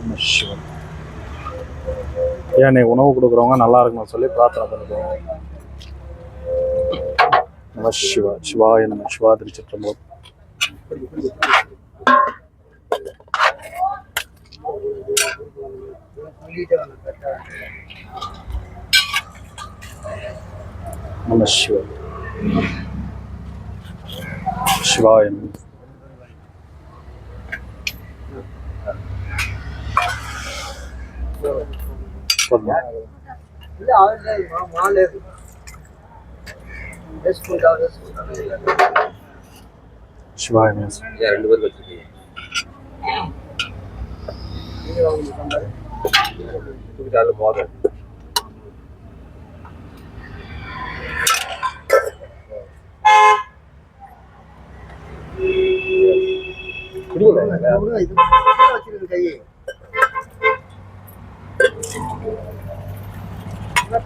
நம ஏன் நீ உணவு கொடுக்குறவங்க நல்லா இருக்கணும்னு சொல்லி பிரார்த்தனை பண்ணிக்குவோம் நம சிவா சிவாய நம சிவா திருச்சிற்றம்பலம். நம சிவாய நம போதுமா? இல்ல அவர்ல மாலை வேஸ்ட்ஃபுல்லா வேஸ்ட்ஃபுல்லா சிவாய நம ரெண்டு பேருக்கு வச்சிருக்கீங்க நீங்க வாங்க சொன்னாரு தூக்கிட்டாலும் போதும் குடிங்க இது மட்டும் வச்சிருக்கு கை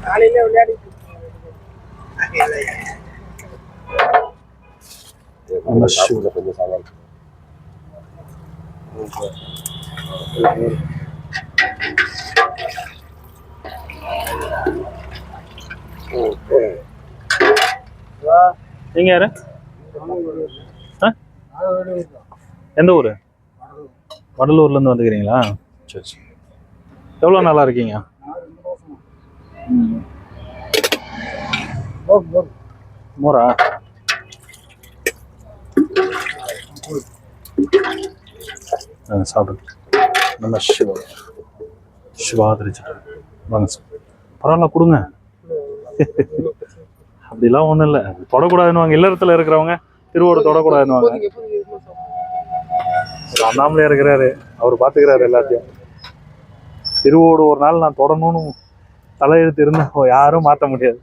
காலையில. கொஞ்சம் நீங்க யாரு? ஆ? எந்த ஊர்? வடலூர்லேருந்து வந்துக்கிறீங்களா? சரி சரி. எவ்வளோ நல்லா இருக்கீங்க? மோரா? ஆ சாப்பிடு. நல்லா சிவா. சிவா திருச்சிட்டு வாங்க சார். பரவாயில்ல கொடுங்க. அப்படிலாம் ஒன்றும் இல்லை. தொடக்கூடாதுன்னு வாங்க இல்லறத்தில் இருக்கிறவங்க திருவோடு தொடக்கூடாதுன்னு வாங்க ஒரு அண்ணாமலையா இருக்கிறாரு. அவர் பார்த்துக்கிறாரு எல்லாத்தையும். திருவோடு ஒரு நாள் நான் தொடணும்னு தலையெழுத்து இருந்தா யாரும் மாற்ற முடியாது.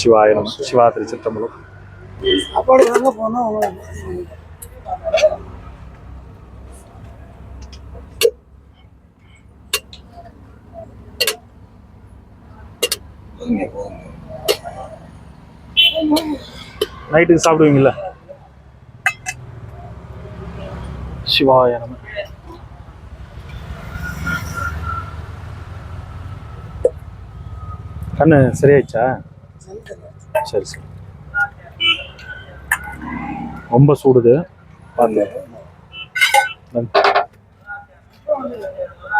சிவாயனம் சிவா திருச்சிற்றம்பலம். சாப்பாடு போனோம் நைட்டுக்கு சாப்பிடுவீங்கல்ல? சிவாய நம. கண்ணு சரியாயிடுச்சா? சரி சரி. ரொம்ப சூடுது. பார்த்து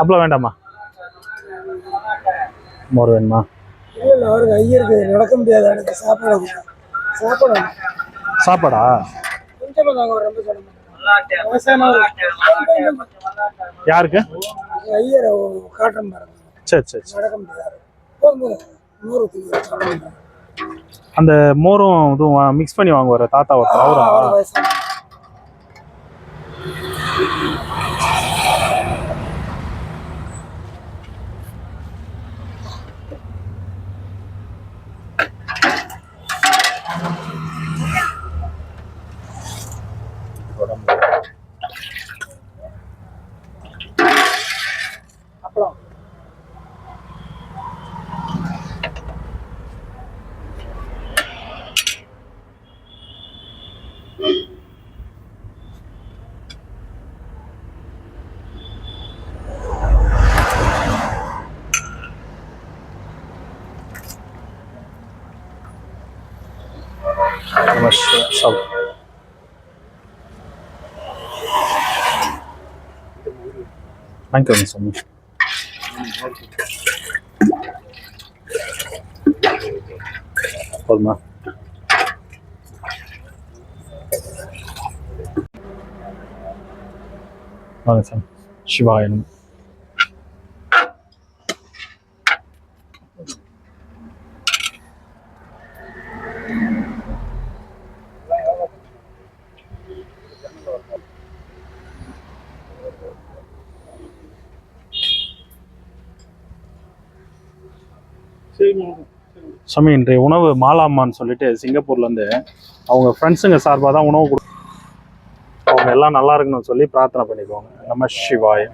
அப்பளம் வேண்டாமா? மோர் வேணுமா? அவருக்கு ஐயருக்கு நடக்க முடியாது. சாப்பாடு. சாப்பாடு. சாப்பாடா? யாருக்கு? ஐயரை பாருங்க. சரி. அந்த மோரும் இதுவும் மிக்ஸ் பண்ணி வாங்குவார்? தாத்தா ஒருத்தர் அவரா அவர் வயசான அப்பளம் நம்ம ஷ- சாப்பிடு வாங்கிக்கோங்க சாமி போதுமா வாங்க சாமி சிவாயனம் சாமி இன்றைய உணவு மாலாமான்னு சொல்லிட்டு சிங்கப்பூர்லேருந்து அவங்க ஃப்ரெண்ட்ஸுங்க சார்பாக தான் உணவு கொடு அவங்க எல்லாம் நல்லா இருக்கணும்னு சொல்லி பிரார்த்தனை பண்ணிக்குவாங்க நம்ம சிவாய.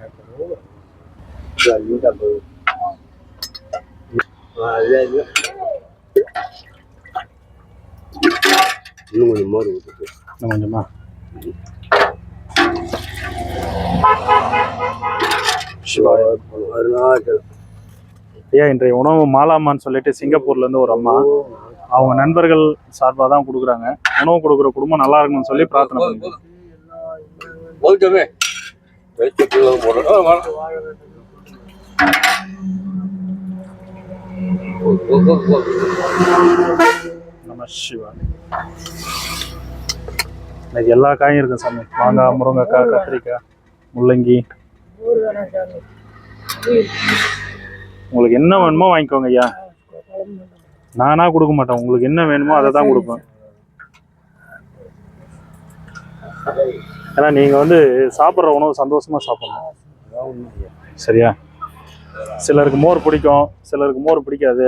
இன்னும் கொஞ்சம் மோர் இன்னும் கொஞ்சமா? சிவாய அருணாச்சலம் ஐயா இன்றைய உணவு மாலாமான்னு சொல்லிட்டு சிங்கப்பூர்ல இருந்து ஒரு அம்மா. அவங்க நண்பர்கள் சார்பாக தான் கொடுக்குறாங்க. உணவு கொடுக்குற குடும்பம் நல்லா இருக்கணும்னு சொல்லி பிரார்த்தனை பண்ணுங்க போதுமே. வெளிச்சத்துல போடுறோம் நம சிவா இன்னைக்கு எல்லா காயும் இருக்கு சாமி. மாங்காய் முருங்கைக்காய் கத்திரிக்காய் முள்ளங்கி. ஊர் வேணாம் சாமி. உங்களுக்கு என்ன வேணுமோ வாங்கிக்கோங்க ஐயா. நானா கொடுக்க மாட்டேன். உங்களுக்கு என்ன வேணுமோ அதை தான் கொடுப்பேன். ஏன்னா நீங்க வந்து சாப்பிட்ற உணவு சந்தோஷமா சாப்பிடணும். சரியா? சிலருக்கு மோர் பிடிக்கும். சிலருக்கு மோர் பிடிக்காது.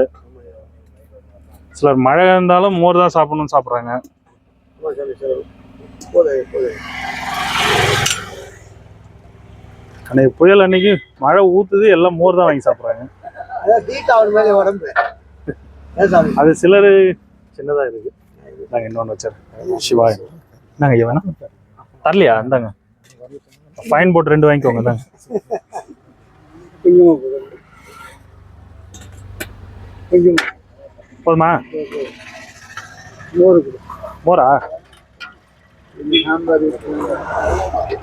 சிலர் மழை இருந்தாலும் மோர் தான் சாப்பிடணும்னு சாப்பிட்றாங்க. அன்னைக்கு புயல் அன்னைக்கு மழை ஊத்துது எல்லாம் மோர் தான் வாங்கி சாப்பிட்றாங்க. அதான் ஹீட் உடம்பு. அது சிலர் சின்னதா இருக்கு. நாங்கள் இன்னொன்று வச்சிருக்கேன் சிவாய். நாங்கள் வேணா தரலையா? இந்தாங்க. ஃபைன் போட்டு ரெண்டு வாங்கிக்கோங்க தாங்க கொஞ்சமா போதும். மோர். மோரா?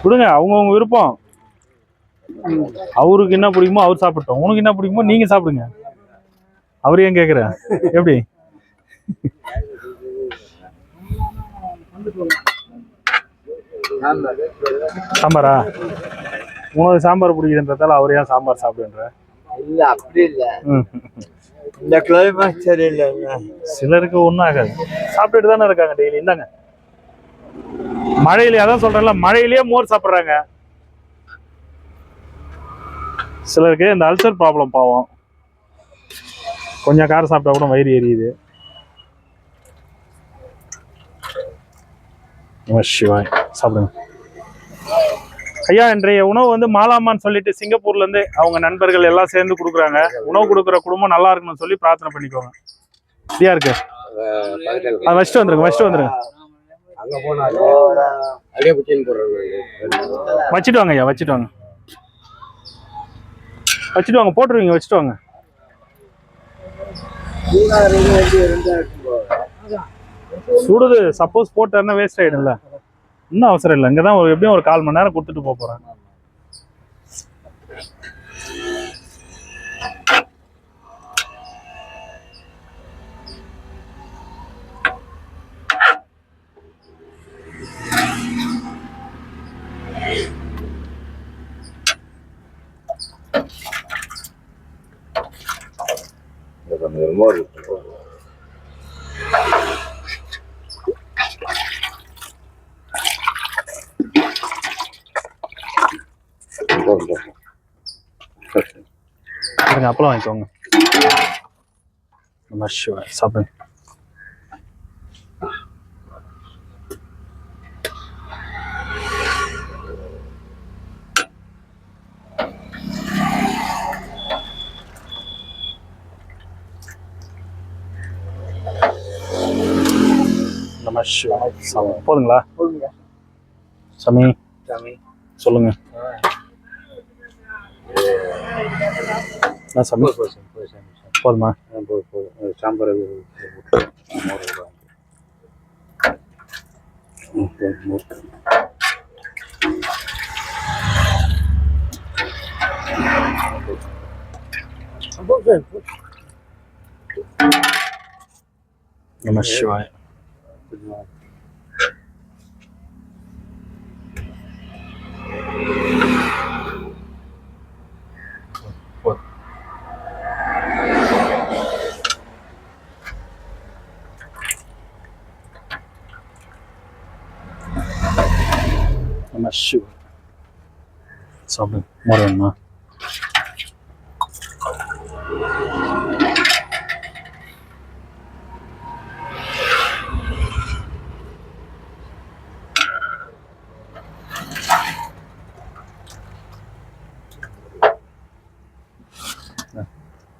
விடுங்க அவங்கவுங்க விருப்பம். அவருக்கு என்ன பிடிக்குமோ அவர் சாப்பிட்டோம் உனக்கு என்ன பிடிக்குமோ நீங்க சாப்பிடுங்க. அவர் ஏன் கேக்குற? எப்படி? சாம்பாரா? உனக்கு சாம்பார் பிடிக்குதுன்றதால அவர் ஏன் சாம்பார் சாப்பிடுன்ற இல்ல அப்படி இல்ல. இந்த கிளைமேட் சரியில்லை. சிலருக்கு ஒன்றும் ஆகாது. சாப்பிட்டுட்டு தானே இருக்காங்க டெய்லி. இந்தாங்க. மழையிலே அதான் சொல்றேன்ல மழையிலேயே மோர் சாப்பிட்றாங்க. சிலருக்கு இந்த அல்சர் ப்ராப்ளம் பாவம். கொஞ்சம் காரம் சாப்பிட்டா கூட வயிறு எரியுது. சிவாய் சாப்பிடுங்க. ஐயா இன்றைய உணவு வந்து மாலாமான்னு சொல்லிட்டு சிங்கப்பூர்ல இருந்து அவங்க நண்பர்கள் எல்லாம் சேர்ந்து கொடுக்குறாங்க. உணவு கொடுக்குற குடும்பம் நல்லா இருக்கணும்னு சொல்லி பிரார்த்தனை பண்ணிக்கோங்க. சரியா இருக்கு அதை வச்சுட்டு வந்துருங்க வச்சுட்டு வந்துருங்க. வச்சுட்டு வாங்க ஐயா வச்சுட்டு வாங்க. வச்சுட்டு வாங்க போட்டுருவீங்க வச்சுட்டு வாங்க. சுடுது சப்போஸ் போட்டேன்னா வேஸ்ட் ஆயிடும்ல. இன்னும் அவசரம் இல்லை. இங்கே தான் எப்படியும் ஒரு கால் மணி நேரம் கொடுத்துட்டு போக போகிறேன் மோர் போதும் இருங்க அப்பளம் வாங்கிக்கோங்க நம்ம ஷுவர் சாப்பிடுங்க நம்ம ஷுவர் சாப்பிடுங்க போதுங்களா? சாமி சாமி. சொல்லுங்க. சாமி? போதுமா சாம்பார் நம்ம சிவாய் நம்ம சிவாய் சாப்பிடு மோர் வேணுமா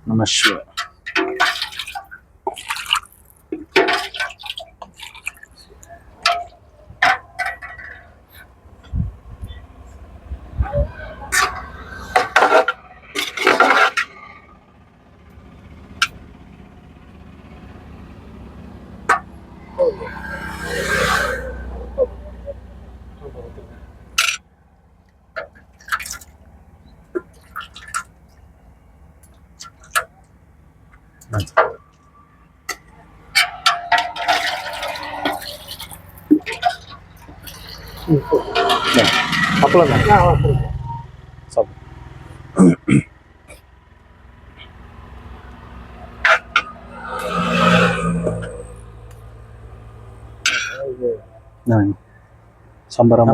நம்ம சிவாய் அப்பளம் தான் ஆ, ஆ, சரி. சாப்பிடு. சம்பரம்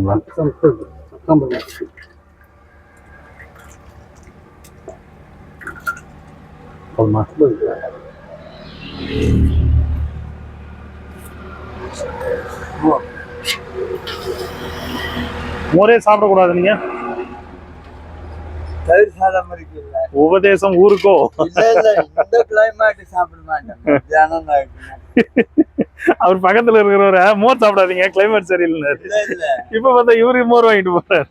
போதுங்களா போதுமா? மோரே சாப்பிடக்கூடாது நீங்க. தயிர் சாதம் இருக்குல்ல. உபதேசம் ஊருக்கோ. இந்த கிளைமேட் சாப்பிட மாட்டேன். அவர் பக்கத்துல இருக்கிறவர மோர் சாப்பிடாதீங்க கிளைமேட் சரியில்லை இப்ப பார்த்தா இவரு மோர் வாங்கிட்டு போறாரு.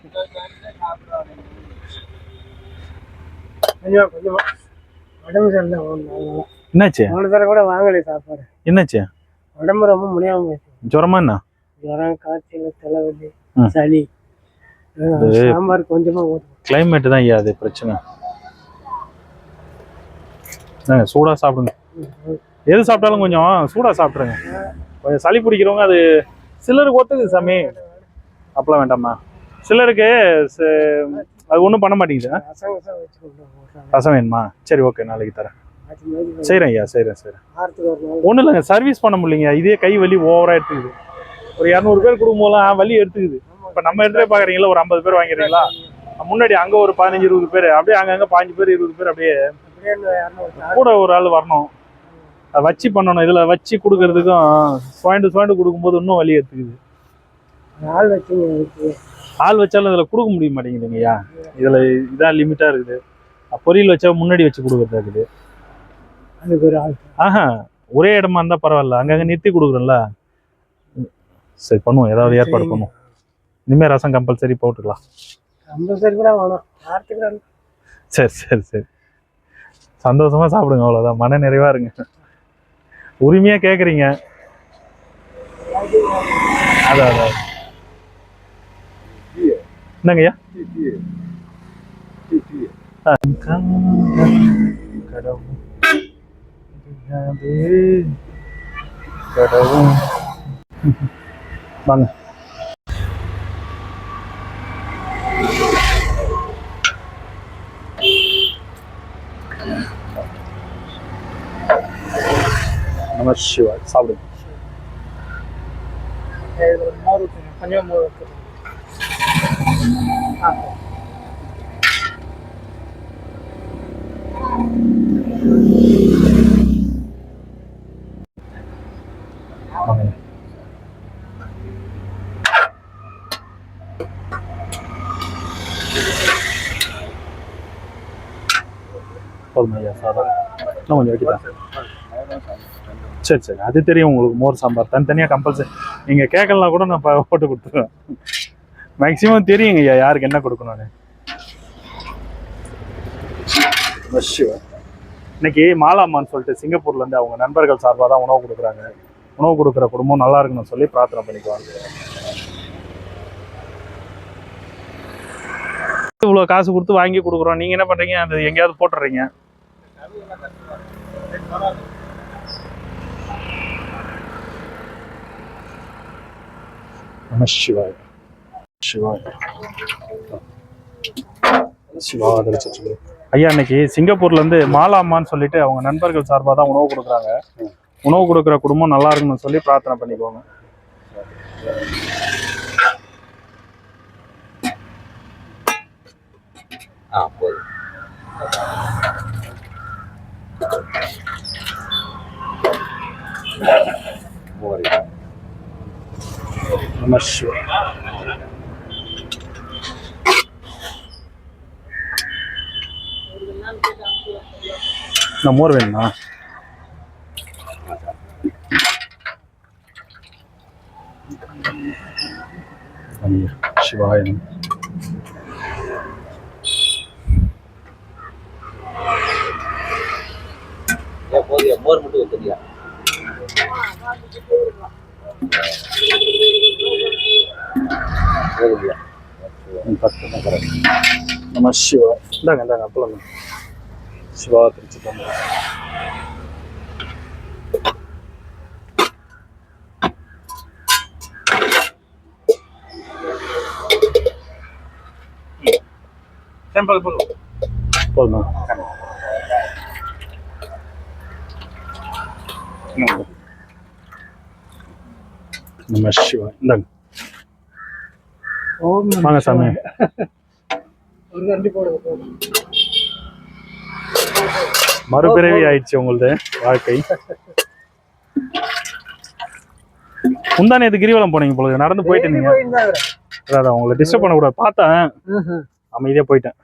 என்னாச்சு? மூணு தடவை கூட வாங்கலை சாப்பாடு. என்னாச்சு? உடம்பு ரொம்ப முடியாம போயிடுச்சு. ஜுரமா என்ன? ஜுரம் காய்ச்சல் தலைவலி. சளி. சாம்பார் கொஞ்சமா கிளைமேட் தான் ஐயா அது பிரச்சனை. சூடா சாப்பிடுங்க. எது சாப்பிட்டாலும் கொஞ்சம் சூடாக சாப்பிட்ருங்க கொஞ்சம் சளி பிடிக்கிறவங்க அது சிலருக்கு ஒத்துக்குது சாமி. அப்பெல்லாம் வேண்டாமா சிலருக்கு அது ஒன்றும் பண்ண மாட்டேங்குது. ரசம் வேணுமா? சரி ஓகே நாளைக்கு தரேன். செய்கிறேன் ஐயா செய்கிறேன் செய்கிறேன் ஒன்றும் இல்லைங்க சர்வீஸ் பண்ண முடியலைங்க. இதே கை வலி ஓவராக எடுத்துக்குது. ஒரு இரநூறு பேர் கொடுக்கும்போதெல்லாம் வலி எடுத்துக்குது. இப்போ நம்ம இடத்துல பார்க்குறீங்களா ஒரு ஐம்பது பேர் வாங்கிறீங்களா முன்னாடி அங்கே ஒரு பதினஞ்சு இருபது பேர் அப்படியே அங்கங்கே பாஞ்சு பேர் இருபது பேர் அப்படியே கூட ஒரு ஆள் வரணும். வச்சு பண்ணணும். இதில் வச்சு கொடுக்கறதுக்கும் சுவாண்டு சுவாண்டு கொடுக்கும்போது இன்னும் வலி எடுத்துக்குது ஆள் இதுக்கு. ஆள் வச்சாலும் இதில் கொடுக்க முடிய மாட்டேங்குதுங்கய்யா. இதில் இதான் லிமிட்டாக இருக்குது. பொரியல் வச்சா முன்னாடி வச்சு கொடுக்குறதா இருக்குது. அதுக்கு ஒரு ஆள். ஆஹா ஒரே இடமா இருந்தால் பரவாயில்ல. அங்கங்கே நிறுத்தி கொடுக்குறோம்ல சரி பண்ணுவோம். ஏதாவது ஏற்பாடு. பண்ணுவோம். இனிமேல் ரசம் கம்பல்சரி போட்டுக்கலாம். கம்பல்சரி கூட வேணும். சரி சரி சரி. சந்தோஷமா சாப்பிடுங்க அவ்வளோதான் மன நிறைவா இருங்க. உரிமையா கேட்குறீங்க அதான் அதான் என்னங்கய்யா கடவுள் கடவுள் வாங்க நம சிவாய் சாப்பிடுங்க இது ஒரு மோர் ஊற்றுங்க கொஞ்சம் மோர் ஊற்றுங்க ஆ வாங்க போதும் ஐயா சாதம் இன்னும் கொஞ்சம் வைக்கிறேன் சரி சரி. அது தெரியும் உங்களுக்கு. மோர் சாம்பார். தனித்தனியாக கம்பல்சரி நீங்கள் கேட்கலாம் கூட நான் போட்டு கொடுத்துருவேன். மேக்ஸிமம் தெரியுங்க ஐயா யாருக்கு என்ன கொடுக்கணும்னு. இன்னைக்கு மாலாமான்னு சொல்லிட்டு சிங்கப்பூர்ல இருந்து அவங்க நண்பர்கள் சார்பாக தான் உணவு கொடுக்குறாங்க. உணவு கொடுக்குற குடும்பம் நல்லா இருக்கணும்னு சொல்லி பிரார்த்தனை பண்ணிக்குவாங்க. இவ்வளோ காசு கொடுத்து வாங்கி கொடுக்குறோம். நீங்க என்ன பண்றீங்க? அது எங்கேயாவது போட்டுறீங்க. நம சிவாய் சிவாய் சிவா அதிர்ச்சி ஐயா இன்னைக்கு சிங்கப்பூர்ல இருந்து மாலாமான்னு சொல்லிட்டு அவங்க நண்பர்கள் சார்பாக தான் உணவு கொடுக்குறாங்க. உணவு கொடுக்குற குடும்பம் நல்லா இருக்கணும்னு சொல்லி பிரார்த்தனை பண்ணிக்குவாங்க ஆ போதும். மோர் நம சிவாய் நான் மோர் வேணுமா பன்னீர் சிவாயனம் போதிய மோர் மட்டும் தெரியா பத்து தான் கரெக்ட் நம்ம சிவா இந்தாங்க இந்தாங்க அப்பளம். சிவா திருச்சி தந்தோம் போதுமா? நம்ம சிவா இந்தாங்க. வாங்க சாமி. ஒரு கண்டி போடுங்க போதும் மறுபிறவி ஆயிடுச்சு உங்களுது வாழ்க்கை. முந்தா நேத்து கிரிவலம் போனீங்க போல நடந்து போயிட்டு இருந்தீங்க. போயிருந்தாங்க அதான் உங்களை டிஸ்டர்ப் பண்ணக்கூடாது பார்த்தேன். அமைதியா போயிட்டேன்.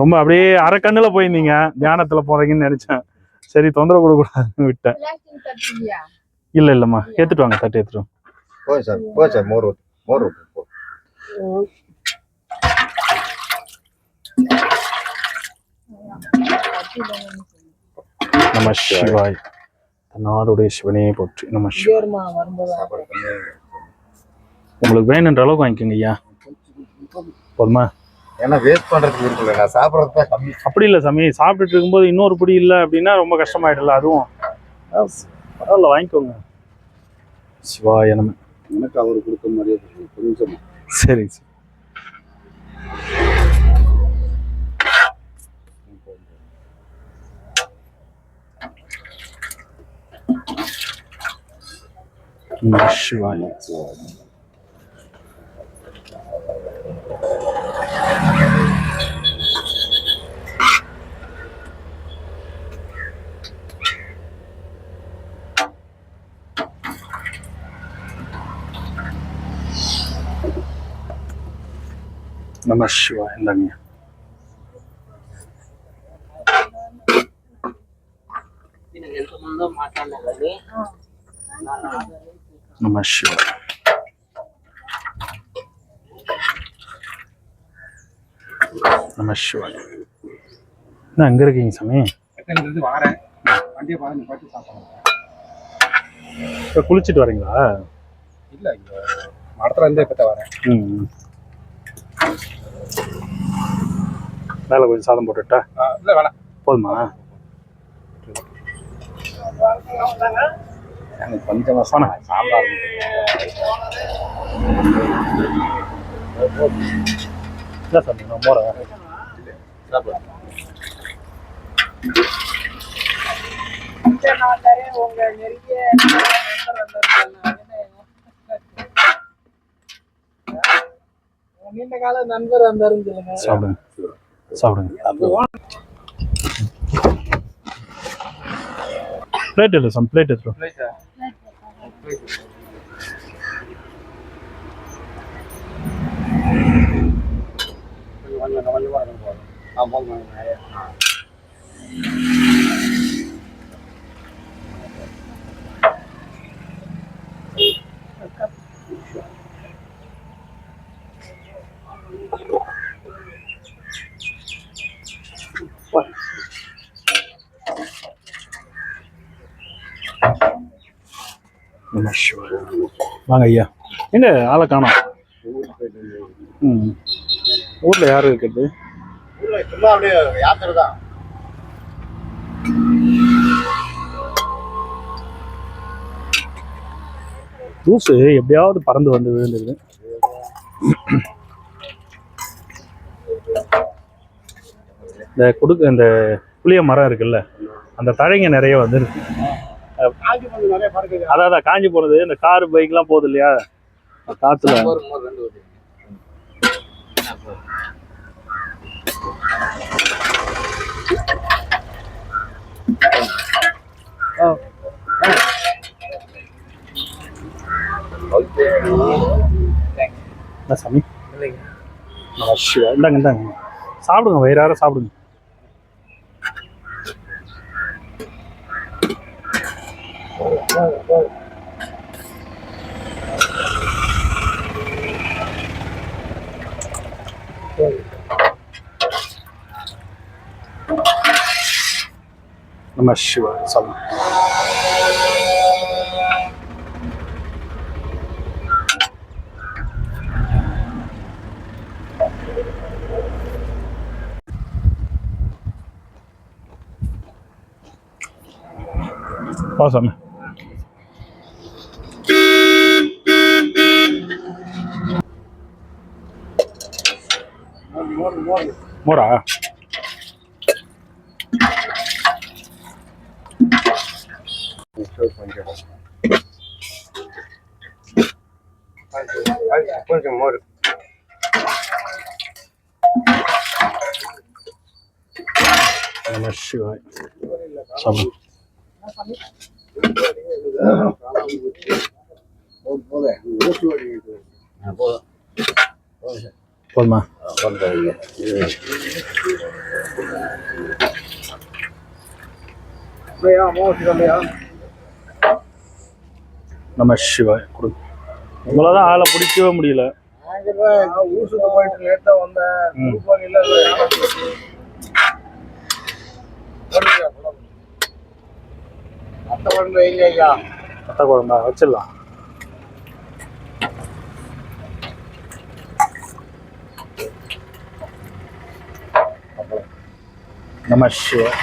ரொம்ப அப்படியே அரை கண்ணுல போயிருந்தீங்க. தியானத்துல போறீங்கன்னு நினைச்சேன். சரி தொந்தரவு கொடுக்கூடாதுன்னு விட்டேன். இல்ல இல்லம்மா. ஏத்துட்டு வாங்க தட்டு ஏத்துட்டு வாங்க. போதும் சார் போதும் சார் மோர். மோர். நம சிவாய். நாடுடைய சிவனே போற்றி. நம சிவாய். சரிம்மா வரும்போது சாப்பாடு பண்ணி உங்களுக்கு வேணுன்ற அளவுக்கு வாங்கிக்கோங்க ஐயா. போதுமா? ஏன்னா வேஸ்ட் பண்றதுக்கு இருக்குல்ல நான் சாப்பிட்றது தான் கம்மி. அப்படி இல்லை சாமி. சாப்பிட்டுட்டு இருக்கும்போது இன்னொரு பிடி இல்லை அப்படின்னா ரொம்ப கஷ்டமாயிடல அதுவும். பரவாயில்ல வாங்கிக்கோங்க. சிவாய நம. எனக்கு அவரு கொடுக்க மாதிரியே கொஞ்சம் சரி சரி. நம சிவாய நம சிவாய இந்தாங்க நம சிவாய நம சிவாய என்ன அங்க இருக்கீங்க சாமி? வாரேன். வண்டியை பார்த்து பாட்டு சாப்பிடுறேன் இப்ப குளிச்சுட்டு வரீங்களா? இல்ல இங்க மடத்துல இருந்தே இப்ப வரேன். ம். மேலே கொஞ்சம் சாதம் போட்டுட்டா? இல்ல வேணாம். போதுமா? எனக்கு கொஞ்சமா சாம்பார் இல்லை சாமி நான் போகிறேன் சாப்பிடு உங்க நெருங்கிய நண்பர் வந்திருந்தாங்க. உங்க நீண்ட கால நண்பர் வந்தாருன்னு சொல்லுங்க சாப்பிடுங்க. பிளேட் இல்லை சாமி பிளேட் எடுத்துரும் நம சிவாய. வாங்க ஐயா. எங்க ஆளை காணோம்? ம். ஊர்ல யாரு இருக்கிறது? சும்மா அப்படியே யாத்திரை தான் தூசு எப்படியாவது பறந்து வந்து விழுந்துருது. இந்த கொடுக்க இந்த புளிய மரம் இருக்குல்ல அந்த தழைங்க நிறைய வந்துருக்கு. அதான் அதான் காஞ்சி போனது இந்த கார் பைக்லாம் போகுது இல்லையா? காத்துல. மோர் மோர் ரெண்டு ஊத்து. ஓகே என்ன சாமி. இந்தாங்க இந்தாங்க. சாப்பிடுங்க வயிறார சாப்பிடுங்க. நம்ம சிவாய் சாப்பிடுங்க வா சாமி மோரா கொஞ்சம் மோர் நம சிவாய் சாப்பிடுங்க போதுமா நம்ம சிவாய் கொடுங்க உங்களாதான் ஆளை பிடிக்கவே முடியல. ஊசுக்கு போயிட்டு லேட்டா வந்தேன். அத்தை வைங்க ஐயா. அத்தை குழம்பா? வச்சிடலாம். சிவாய்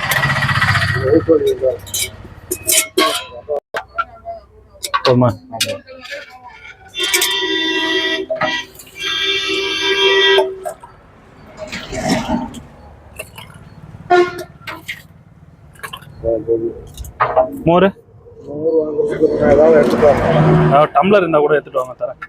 போதுமா மோர். டம்ளர் இருந்தா கூட எடுத்துட்டு வாங்க தரேன்.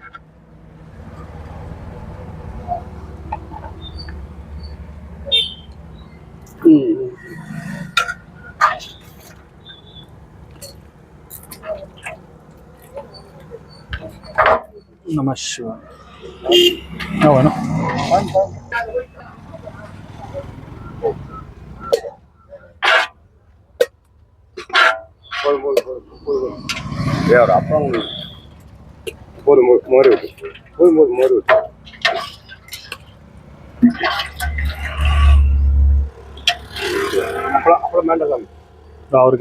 நம சிவாய் என்ன வேணும் வேற அப்புறம் ஒரு மோர் விட்டு ஒரு மோர் வேண்டாம் அவர்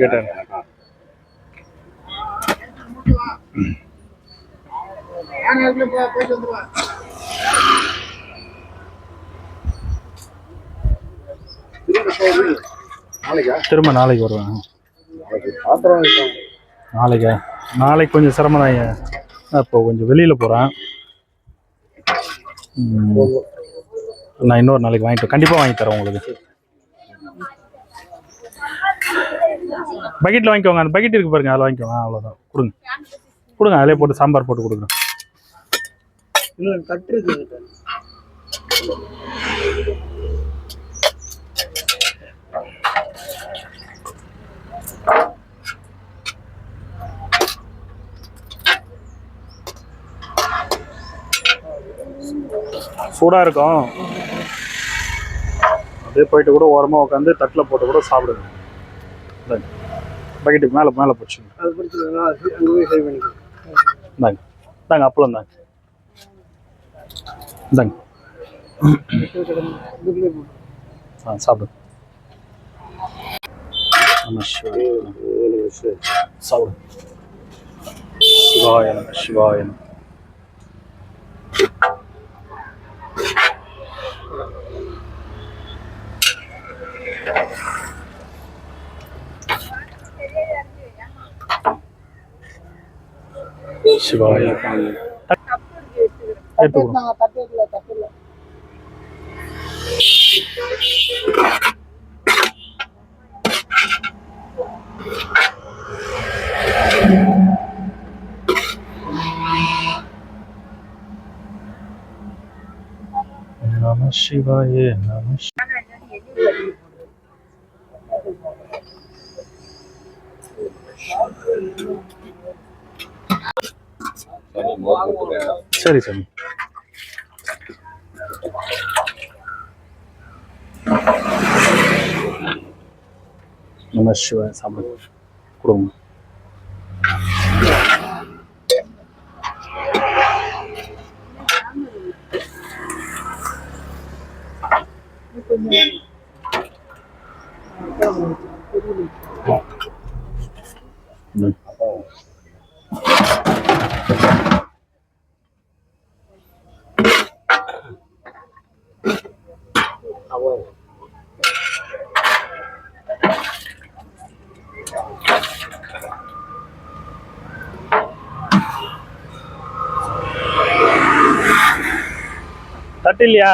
நாளைக்கா? திரும்ப நாளைக்கு வருவேன். நாளைக்கா நாளைக்கு? கொஞ்சம் சிரமம் தான் இப்போ கொஞ்சம் வெளியில் போகிறேன் நான் இன்னொரு நாளைக்கு வாங்கிட்டு கண்டிப்பாக வாங்கி தரேன் உங்களுக்கு. பக்கெட்டில் வாங்கிக்கோங்க. அந்த பக்கெட் இருக்கு பாருங்க அதில் வாங்கிக்கோங்க. அவ்வளோதான் கொடுங்க. கொடுங்க அதிலே போட்டு சாம்பார் போட்டு கொடுக்குறேன் சூடாக இருக்கும். அப்படியே போயிட்டு கூட ஓரமாக உட்காந்து தட்டில் போட்டு கூட சாப்பிடுங்க. இந்தாங்க பக்கெட்டுக்கு மேலே மேலே போச்சுங்க அது பிடிச்சிருக்கா அங்கே போய் சரி பண்ணிக்கலாம். இந்தாங்க. இந்தாங்க அப்பளம் தாங்க இந்தாங்க. ஆ சாப்பிடுங்க சாப்பிடுங்க சிவாய நம. சிவாய நம சிவாய எடுத்துக்கணும் நாங்கள் ಸರಿ ಸ್ವಾಮಿ ನಮ ಶಿವ ಸಾಮಾನ್ ಕುಡುಂಬ Yeah. கரெக்ட் இல்லையா?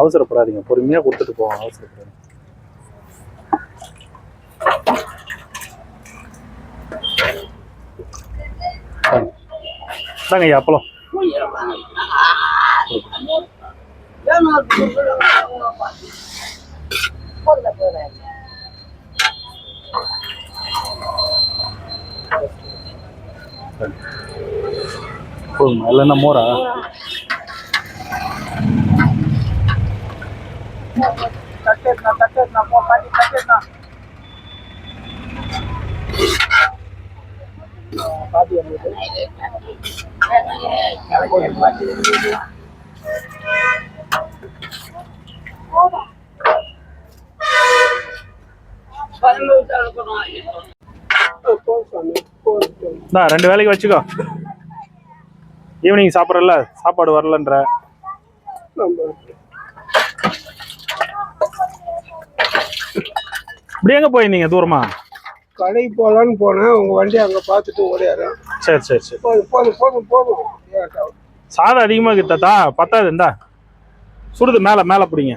அவசரப்படாதீங்க பொறுமையா கொடுத்துட்டு போவோம் அவசரப்படாதீங்க. தாங்க ஐயா அப்பளம். போதுமா? இல்லைன்னா மோரா? தட்டேட்னா தட்டேட்னா போ பாட்டி தட்டேட்னா பாட்டி வந்து இந்தா ரெண்டு வேலைக்கு வச்சுக்கோ. ஈவினிங் சாப்பிட்றல சாப்பாடு வரலன்ற. இப்படி எங்க போயிருந்தீங்க தூரமா? கடைக்கு போகலான்னு போனேன் உங்க வண்டி அங்க பார்த்துட்டு ஓடியாரேன். சரி சரி சரி. போதும் போதும் போதும் போதும்? சாதம் அதிகமா கிட்டத்தா பத்தாது இந்தா. சுடுது மேல மேல பிடிங்க.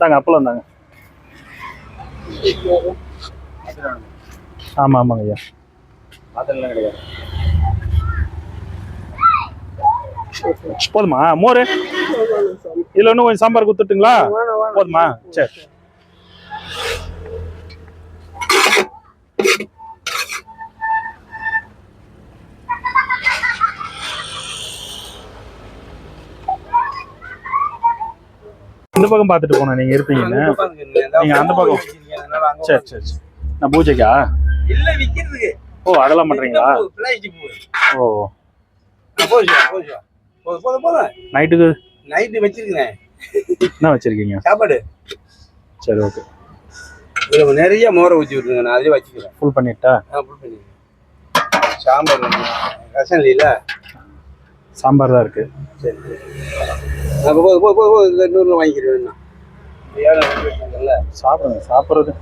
தாங்க அப்பளம் தாங்க ஆமா ஆமாங்க ஐயா. அதெல்லாம் கிடையாது. போதுமா? மோர். இதுல இன்னும் கொஞ்சம் சாம்பார் வேணாம் போதுமா? சரி. இந்த பக்கம் பார்த்துட்டு போனேன் நீங்க இருப்பீங்கன்னு. நீங்க அந்த பக்கம். சரி சரி சரி. நான் பூஜைக்கா? இல்ல விக்கிறதுக்கு. ஓ அதெல்லாம் பண்றீங்களா? ஓ. நைட்டுக்கு? நைட்டு வச்சிருக்கிறேன். என்ன வச்சிருக்கீங்க? சாப்பாடு. சரி ஓகே. இதுல நிறைய மோரை ஊற்றி விட்டுருங்க. நான் அதிலே வச்சுக்கிறேன். ஃபுல் பண்ணிட்டா? ஆ புல் பண்ணி சாம்பார் ரசம் இல்லைல்ல? சாம்பார் தான் இருக்கு. சரி அப்போ போது போது போது இந்த நூறுல வாங்கிக்கிறேன் வாங்கி சாப்பிடுங்க சாப்பிட்றது.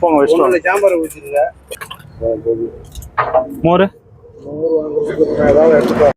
போங்க வச்சுட்டு வாங்க. சாம்பாரை ஊற்றிருங்க மோர்? ஏதாவது எடுத்துட்டு